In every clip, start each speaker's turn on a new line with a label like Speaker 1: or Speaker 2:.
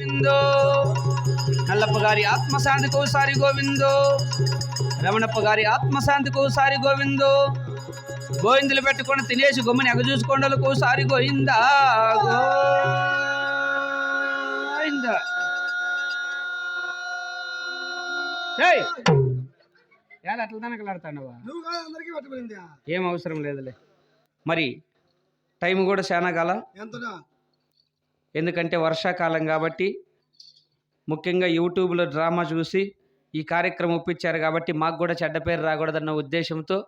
Speaker 1: గోవిందో. నల్లప్ప గారి ఆత్మశాంతికి ఒకసారి గోవిందో. రమణప్ప గారి ఆత్మశాంతికి ఒకసారి గోవిందో. గోవిందులు పెట్టుకొని తినేసి గొమ్మని ఎగజూసుకోండలకు ఒకసారి ఎలా అట్లా తనకలాడుతాండవా
Speaker 2: అందరికీ పట్టుబడింది.
Speaker 1: ఏం అవసరం లేదులే. మరి టైం కూడా చాలా కాలం.
Speaker 2: ఎంతనా?
Speaker 1: ఎందుకంటే వర్షాకాలం కాబట్టి ముఖ్యంగా యూట్యూబ్లో డ్రామా చూసి ఈ కార్యక్రమం ఒప్పించారు కాబట్టి మాకు కూడా చెడ్డ పేరు రాకూడదన్న ఉద్దేశంతో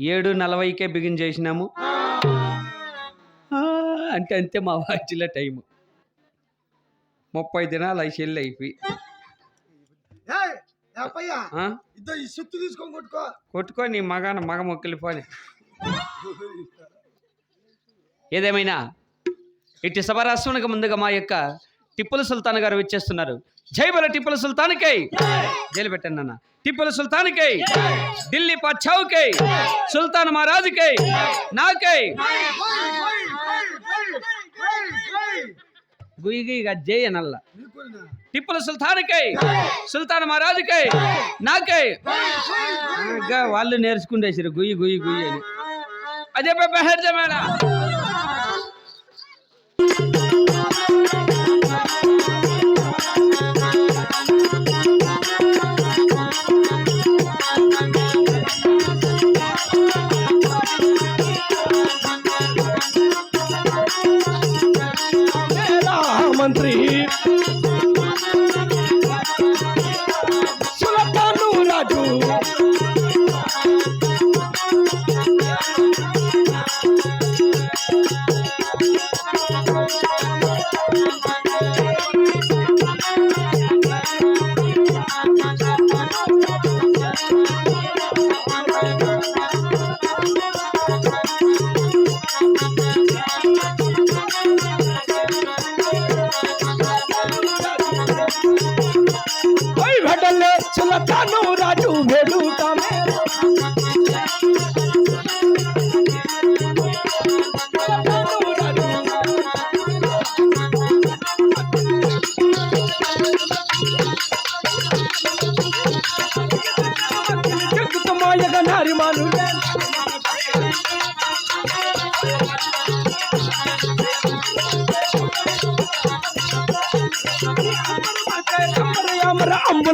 Speaker 1: ఏడు నలభైకే బిగిన్ చేసినాము. అంటే అంతే మా వాచిలో టైము. ముప్పై దినాలు అవి చెల్లి అయిపోయి.
Speaker 2: కొట్టుకో.
Speaker 1: నీ మగాన మగ మొక్కిలిపోని ఏదేమైనా? ఇటు సభరాశ్వనికి ముందుగా మా యొక్క టిప్పుల సుల్తాన్ గారు వచ్చేస్తున్నారు. జైబల టిప్పుల సుల్తాన్కై. జైలు పెట్టండి అన్న టిప్పుల సుల్తాన్కై. ఢిల్లీ పచ్చావుకై సుల్తాన్ మహారాజుకై. నాకై. గుయిగా జై అనల్ల. టిప్పుల సుల్తాన్కై. సుల్తాన్ మహారాజుకై. నాకై. వాళ్ళు నేర్చుకుంటేసారు గుయ్యి గుయ్యి గుయ్యి అని. అదే పెద్ద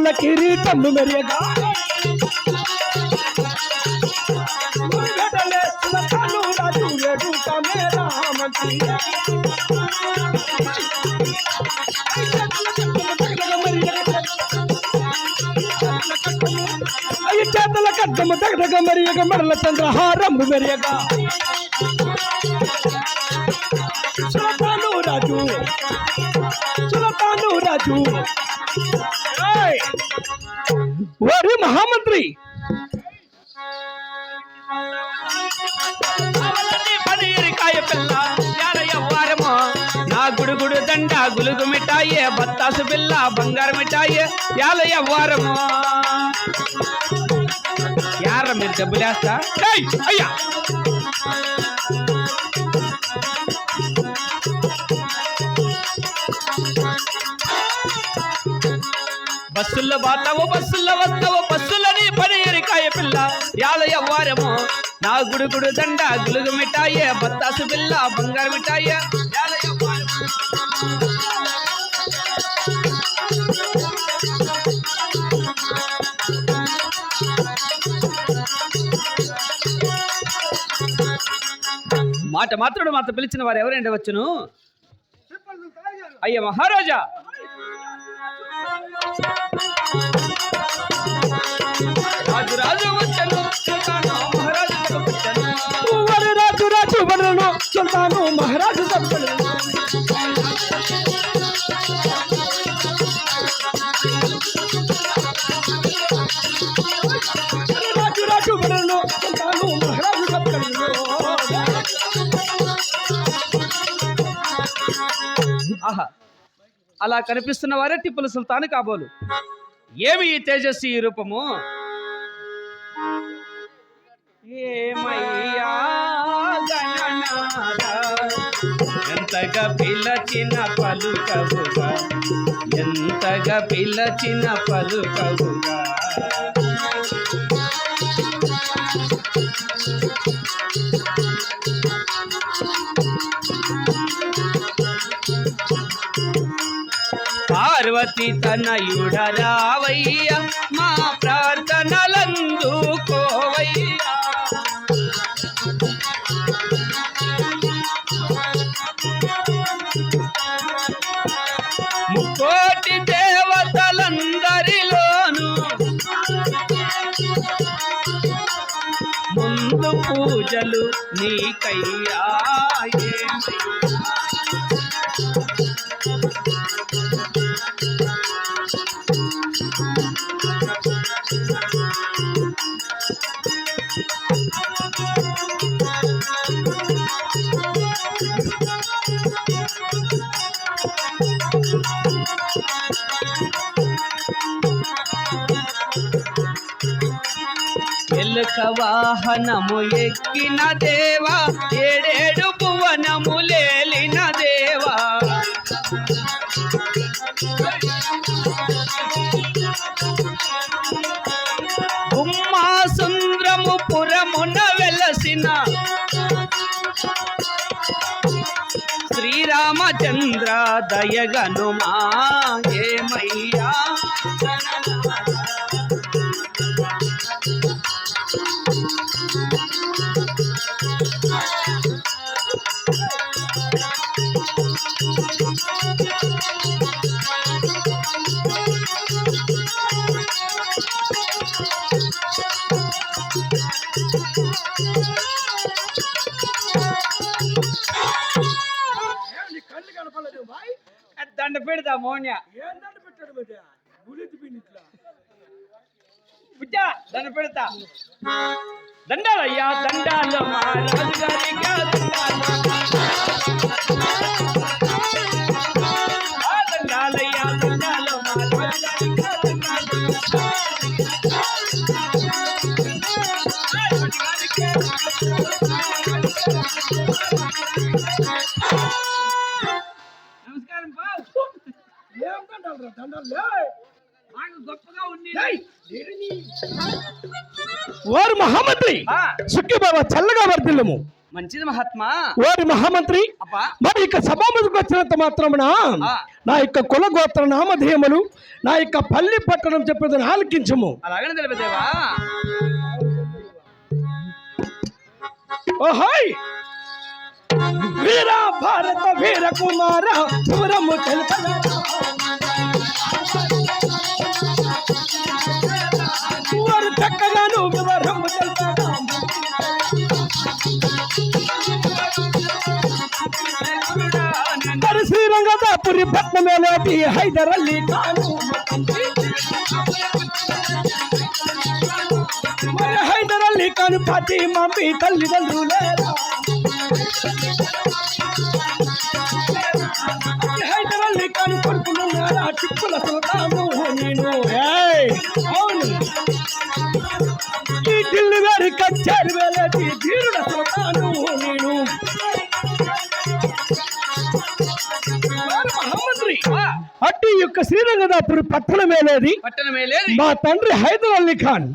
Speaker 2: అమర అంబుల కిరీటము మెరియగా వెడలే సులతాను రాజు వేడుతామే రామంత్రి అయ్యి చేతల కద్దము దగ్గర మరియగ మరల చంద్రహారంబు మెరియగా సులతాను రాజు సులతాను రాజు
Speaker 1: మిఠాయే బత్తాసు పిల్ల బంగారు మిఠాయే యాలయ్య వారమో యార మీరు డబ్బులేస్తా ఏయ్, అయ్యా బస్సుల్లో బాతావో బస్సుల్లో వస్తావో బస్సులని పనీరికాయ పిల్ల యాలయ్య వారమో నా గుడుగుడు దండ గులుగు మిఠాయే బత్తాసు పిల్ల బంగారు మిఠాయే మాట మాత్రుడు మాత్రం పిలిచిన వారు ఎవరండి వచ్చును? అయ్య మహారాజా! రాజు రాజు వచ్చను మహారాజు వచ్చను
Speaker 2: రాజు రాజు వరను సుల్తాను మహారాజు
Speaker 1: అలా కనిపిస్తున్న వారే టిప్పుల సుల్తాన్ కాబోలు. ఏమి ఈ తేజస్వి ఈ రూపము? ఏమయ్యా ఎంతగా పిలచిన పలుకవుగా? ఎంతగా పిలచిన పలుకవుగా? పార్వతి తనయుడ రావయ్య మా ప్రార్థనలందుకోవయ్యా ముకోటి దేవతలందరిలోను ముందు పూజలు నీకయ్యా వాహనము ఎక్కిన దేవా ఏడేడు భువనములేలిన దేవా. ఉమ్మా సుంద్రము పురమున వెలసిన శ్రీరామచంద్ర దయగనుమా ఏమై పెడతా మౌన్య
Speaker 2: ఏందంటే పెట్టాడు బిడ్డ
Speaker 1: దండ పెడతా. దండాలయ్యా దండాలు మా రాజుగారిగా దండాలు.
Speaker 2: వారు మహామంత్రి. సుఖీ బాబా చల్లగా వర్దిల్లము
Speaker 1: మంచిది మహాత్మా.
Speaker 2: వారి మహామంత్రి. మరి ఇక సభా ముందుకు వచ్చినంత మాత్రమున
Speaker 1: ఆ.
Speaker 2: నా యొక్క కుల గోత్ర నామధేయములు నా యొక్క పల్లి పట్టణం చెప్పేదని ఆలకించము.
Speaker 1: అలాగనే తెలిపదేవా
Speaker 2: ఓహాయ్! వీర భారత వీర కుమార పురము తెలుపరా శ్రీరంగదాపురి పట్నమేలేటి హైదర్ అలీ ఖాను మరి హైదర్ అలీ ఖాన్ పాటి మమ్మీ తల్లిదండ్రులేరా హైదర్ అలీ ఖాన్ శ్రీరంగదాపురి పట్టణం ఏలేది?
Speaker 1: పట్టణమే లేదు
Speaker 2: మా తండ్రి హైదర్ అలీ ఖాన్.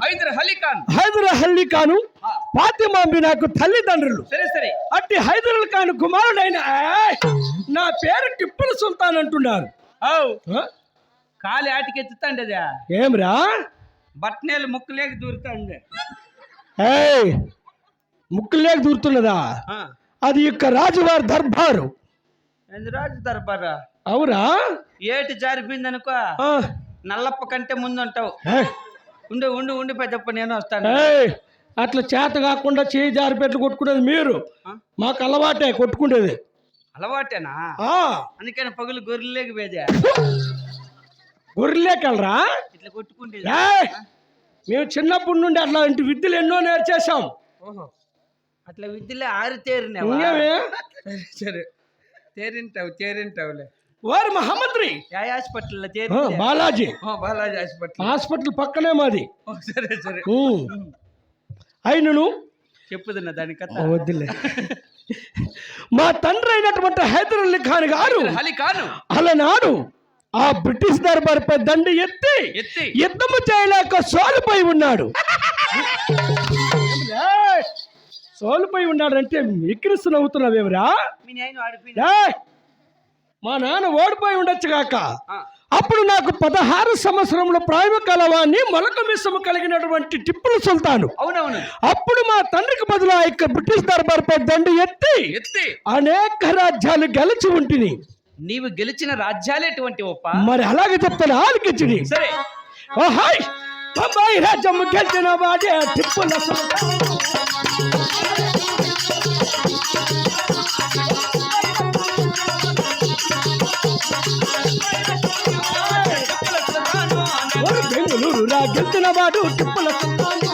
Speaker 1: హైదర్
Speaker 2: అలీ ఖాను.
Speaker 1: ఆ,
Speaker 2: ఫాతిమాంబి నాకు తల్లిదండ్రులు. అట్టి హైదర్ అలీ ఖాన్ కుమారుడైన! నా పేరు టిప్పుల సుల్తాన్ అంటున్నారు?
Speaker 1: కాలి ఆటికెత్తుతాండేదా?
Speaker 2: ఏమ్రా?
Speaker 1: బట్నేలు ముక్కులేక దూరుతాండే.
Speaker 2: ముక్కులేక దూరుతున్నదా? అది యొక్క రాజువారి దర్బారు.
Speaker 1: ఏంది రాజు దర్బారా?
Speaker 2: అవురా?
Speaker 1: ఏటి జారిపోయింది అనుకో. నల్లప్ప కంటే ముందు ఉంటావు! ఉండు ఉండు ఉండి పెద్దప్ప నేను వస్తాను!
Speaker 2: అట్లా చేత కాకుండా చేయి జారి పెట్టి కొట్టుకునేది మీరు? మాకు అలవాటే కొట్టుకునేది
Speaker 1: అలవాటేనా? అందుకని పగులు గొర్రెలేకి వేదే
Speaker 2: గొర్రెలేకెళ్ళరా?
Speaker 1: ఇట్లా కొట్టుకుంటే!
Speaker 2: మేము చిన్నప్పటి నుండి అట్లాంటి విద్యలు ఎన్నో నేర్చేసాం
Speaker 1: అట్లా విద్యలే ఆరి సరే సరే. తేరింటావు తేరింటావులే.
Speaker 2: వారు ఆ,
Speaker 1: తేరి
Speaker 2: బాలాజీ
Speaker 1: బాలాజీ హాస్పిటల్.
Speaker 2: హాస్పిటల్ పక్కనే మాది.
Speaker 1: సరే సరే.
Speaker 2: అయినను
Speaker 1: చెప్పుదన్న దాని కథ.
Speaker 2: వద్దులే. మా తండ్రి అయినటువంటి హైదర్ అలీ ఖాన్ గారు
Speaker 1: హలి కాను
Speaker 2: అలనాడు ఆ బ్రిటిష్ దర్బార్పై దండి ఎత్తి
Speaker 1: ఎత్తి.
Speaker 2: యుద్ధము చేయలేక సోలుపై ఉన్నాడు! సోలుపై ఉన్నాడంటే ఎక్కిరిస్తు నవ్వుతున్నావేమిరా?
Speaker 1: మీ
Speaker 2: నాన్న ఓడిపోయి ఉండొచ్చు
Speaker 1: ఆ,
Speaker 2: అప్పుడు నాకు పదహారు సంవత్సరంలో ప్రాయమ కలవాన్ని మొలక మిశ్రమ కలిగినటువంటి టిప్పులు సుల్తాను.
Speaker 1: అవునవును.
Speaker 2: అప్పుడు మా తండ్రికి బదులు ఆ యొక్క బ్రిటిష్ దర్బార్పై దండి ఎత్తి
Speaker 1: ఎత్తి.
Speaker 2: అనేక రాజ్యాలు గెలిచి ఉంటిని.
Speaker 1: నీవు గెలిచిన రాజ్యాలు ఎటువంటి ఒప్ప?
Speaker 2: మరి అలాగే చెప్తాను ఆలకించుని
Speaker 1: సరే.
Speaker 2: ఓ హాయ్. బొంబాయి రాజ్యం గెలిచిన వాడే టిప్పుల సుల్తాను. వాడు టిప్పుల సుల్తాను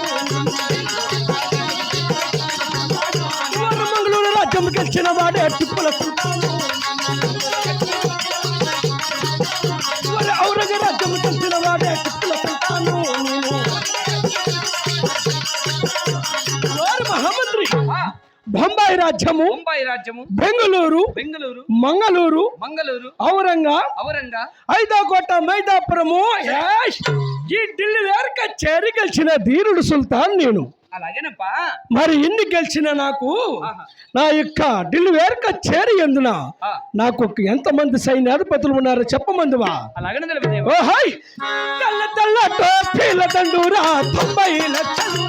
Speaker 2: మంగళూరు రాజ్యం గెలిచిన వాడే టిప్పుల సుల్తాను ఔరంగ రాజ్యం గెలిచిన వాడే టిప్పుల సుల్తాను మహామంత్రి. బొంబాయి రాజ్యము
Speaker 1: బొంబాయి రాజ్యము
Speaker 2: బెంగళూరు
Speaker 1: బెంగళూరు
Speaker 2: మంగళూరు
Speaker 1: మంగళూరు
Speaker 2: ఔరంగా
Speaker 1: ఔరంగా
Speaker 2: ఐదాకోట మైదాపురము! ఈ ఢిల్లీ వేరక చేరి గెలిచిన ధీరుడు సుల్తాన్ నేను.
Speaker 1: అలాగేనప్పా?
Speaker 2: మరి ఎన్ని గెలిచిన నాకు. నా యొక్క ఢిల్లీ వేరక చేరి ఎందున? నాకు ఒక ఎంతమంది సైన్యాధిపతులు ఉన్నారో చెప్పమందువా? ఓ హాయ్ తెల్ల తెల్ల టోపీల దండూరా తొంభై లక్షలు.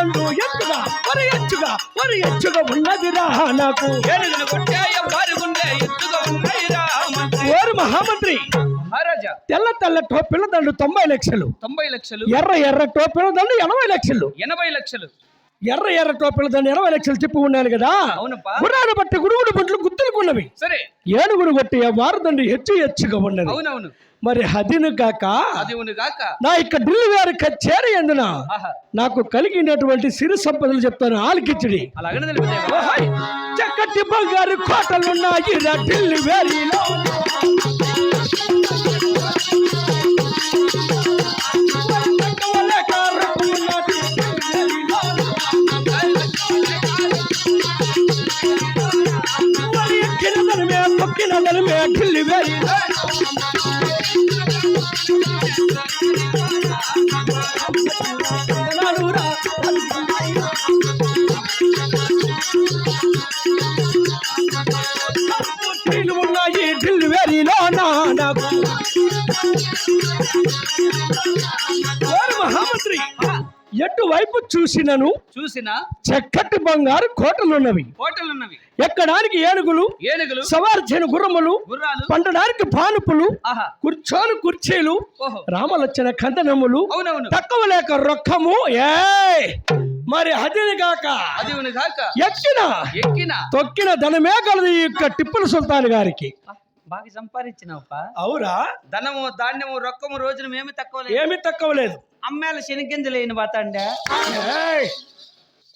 Speaker 2: ఎవరు దండు ఎత్తుగా మరి ఎచ్చుగా మరి ఎచ్చుగా ఉన్నదిరా నాకు?
Speaker 1: ఎత్తుగా
Speaker 2: ఓరు మహామంత్రి.
Speaker 1: మహారాజా
Speaker 2: తెల్ల తెల్ల టోపీల దండు తొంభై లక్షలు.
Speaker 1: తొంభై లక్షలు.
Speaker 2: ఎర్ర ఎర్ర టోపీల దండు ఎనభై లక్షలు.
Speaker 1: ఎనభై లక్షలు.
Speaker 2: ఎర్ర ఎర్ర టోపీల దండు ఎనభై లక్షలు చెప్పి ఉన్నాను కదా? గుర్రాన్ని బట్టి గుడుగుడు బొట్లు గుత్తులుకున్నవి
Speaker 1: సరే.
Speaker 2: ఏనుగుడు కొట్టి వారు దండు హెచ్చు హెచ్చుగా ఉన్నది.
Speaker 1: అవునవును.
Speaker 2: మరి హదిను కాక
Speaker 1: గాక
Speaker 2: నా యొక్క ఢిల్లీ వారి కచేరి ఎందున నాకు కలిగినటువంటి సిరి సంపదలు చెప్తాను
Speaker 1: అలాగనే
Speaker 2: ఓహోయ్! చక్కటి బంగారు కోటలున్నాయి రా ఢిల్లీ వేరిలో ఢిల్లీ వేరిలో. చూసినను
Speaker 1: చూసిన
Speaker 2: చక్కటి బంగారు కోటలున్నవి.
Speaker 1: కోటలున్నవి.
Speaker 2: ఎక్కడానికి ఏనుగులు
Speaker 1: ఏనుగులు
Speaker 2: సవార్చిన గుర్రములు
Speaker 1: గుర్రాలు
Speaker 2: పండడానికి పానుపులు కూర్చోని కుర్చీలు రామలచ్చన కందనములు తక్కువ లేక రొక్కము ఏ! మరి అదిని కాక
Speaker 1: అది ఉను గాక
Speaker 2: ఎక్కిన
Speaker 1: ఎక్కిన.
Speaker 2: తొక్కిన ధనమే కలదు ఈ యొక్క టిప్పుల సుల్తాన్ గారికి.
Speaker 1: బాగా సంపాదించినావుపా.
Speaker 2: అవురా?
Speaker 1: ధనము ధాన్యము రొక్కము రోజున మేము తక్కువ లేదు.
Speaker 2: ఏమీ తక్కువ లేదు.
Speaker 1: అమ్మేల శనిగింజలు లేని బాతండే!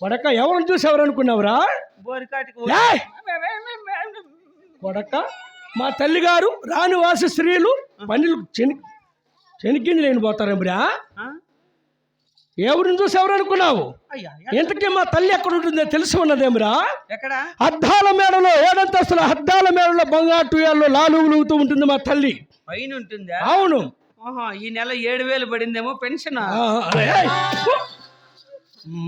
Speaker 2: కొడక ఎవరు అనుకున్నావురా
Speaker 1: బోరికాటికి!
Speaker 2: కొడక మా తల్లిగారు రాని వాసి స్త్రీలు పనులు చెని చెనికింది లేని పోతారేమిరా? ఎవరిని చూసి ఎవరు అనుకున్నావు?
Speaker 1: అయ్యా
Speaker 2: ఇంతకీ మా తల్లి ఎక్కడ ఉంటుందో తెలిసి ఉన్నదేమిరా అద్దాల మేడలో ఏడంతస్తుల అద్దాల మేడలో బంగారు టుయాల్లో లాలు ఉలుగుతూ ఉంటుంది మా తల్లి.
Speaker 1: పైన ఉంటుందా
Speaker 2: అవును.
Speaker 1: ఆహా, ఈ నెల ఏడు వేలు పడిందేమో పెన్షన్!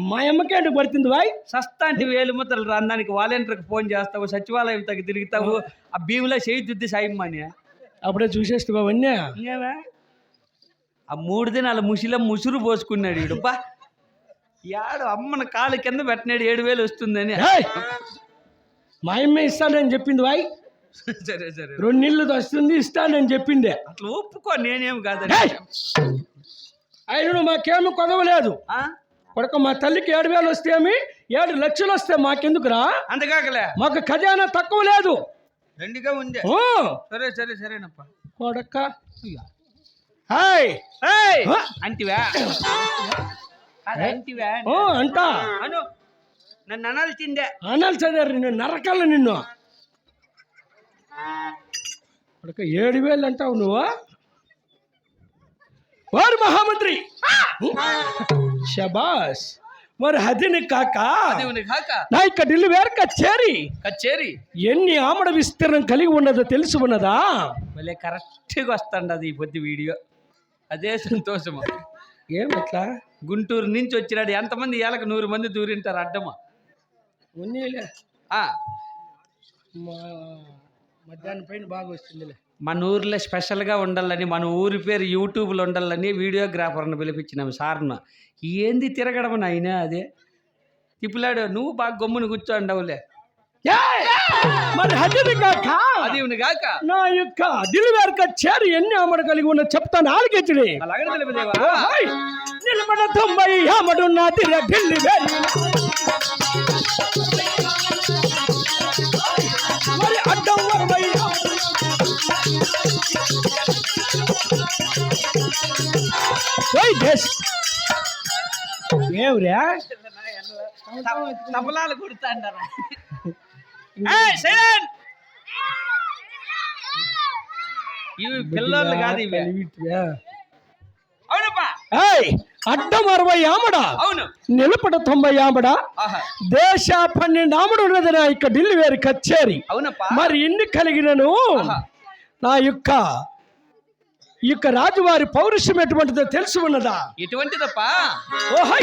Speaker 2: మా అమ్మకేంటి పడుతుంది వాయ్
Speaker 1: సస్తాంటి వేలు ముద్దలు రాందానికి వాలంటీర్కి ఫోన్ చేస్తావు సచివాలయం తగ్గి తిరుగుతావు. ఆ. భీములా చేయి దుద్ది సాయమ్మని
Speaker 2: అప్పుడే చూసేస్తావు అవన్నీ
Speaker 1: ఆ మూడు దినాల ముసిలో ముసురు పోసుకున్నాడు ఈడు. బా యాడు అమ్మన కాలు కింద పెట్టినాడు ఏడు వేలు వస్తుందని!
Speaker 2: మా అమ్మ ఇస్తానని చెప్పింది వాయ్.
Speaker 1: సరే సరే.
Speaker 2: రెండు నీళ్ళు వస్తుంది ఇస్తానని చెప్పిందే.
Speaker 1: అట్లా ఒప్పుకో నేనేం కాదని.
Speaker 2: ఏయ్! ఆయన మాకేమి కొదవలేదు? కొడక మా తల్లికి ఏడు వేలు వస్తే ఏమి? ఏడు లక్షలు వస్తే మాకెందుకురా?
Speaker 1: అంతకాకలే
Speaker 2: మాకు ఖజానా తక్కువ లేదు.
Speaker 1: రెండుగా ఉంది. సరే సరే సరేనప్ప.
Speaker 2: కొడక.
Speaker 1: నన్ను
Speaker 2: నరకాల నిన్ను. ఏడు వేలు అంటావు నువ్వు? వారు మహామంత్రి. షబాస్ మరి హదిని కాక నా ఇక్క ఢిల్లీ వేరు కచేరి
Speaker 1: కచేరి
Speaker 2: ఎన్ని ఆమడ విస్తీర్ణం కలిగి ఉన్నదో తెలిసి ఉన్నదా?
Speaker 1: భలే కరెక్ట్గా వస్తాండి అది ఈ పొద్దు వీడియో. అదే సంతోషము.
Speaker 2: ఏమట్లా
Speaker 1: గుంటూరు నుంచి వచ్చినాడు. ఎంతమంది ఏళ్ళకి నూరు మంది దూరింటారు అడ్డమా?
Speaker 2: ఉన్నీలే మధ్యాహ్నం పైన బాగా వస్తుందిలే.
Speaker 1: మన ఊర్లో స్పెషల్గా ఉండాలని మన ఊరి పేరు యూట్యూబ్లో ఉండాలని వీడియోగ్రాఫర్ని పిలిపించినాము సార్ను. ఏంది తిరగడం నాయన అదే? తిప్పులాడు నువ్వు బాగా గమ్మును కూర్చోండవులే!
Speaker 2: మరి హదిని కాక
Speaker 1: అది కాక.
Speaker 2: నా యొక్క ఢిల్లీ వేరు కచేరి ఎన్ని ఆమడ కలిగి ఉన్న చెప్తాను ఆలకించడి! నిలబడ తొంభై ఆమడు నాది ఢిల్లీ మరి అడ్డం అరవై. ఏమిరా
Speaker 1: తబలాలు కొడుతాండారా. ఇవి పిల్లలు కాదు ఇవి? అవునప్పా!
Speaker 2: అడ్డం అరవై ఆమడ.
Speaker 1: అవును.
Speaker 2: నిలబడ తొంభై ఆమడ. దేశ పన్నెండు ఆమడు ఉన్నది నా యొక్క ఢిల్లీ వేరు కచేరి
Speaker 1: అవునప్పా.
Speaker 2: మరి ఇన్ని కలిగినను. నా యొక్క ఈ యొక్క రాజువారి పౌరుషం ఎటువంటిదో తెలిసి ఉన్నదా?
Speaker 1: ఎటువంటిదప్పా?
Speaker 2: ఓహై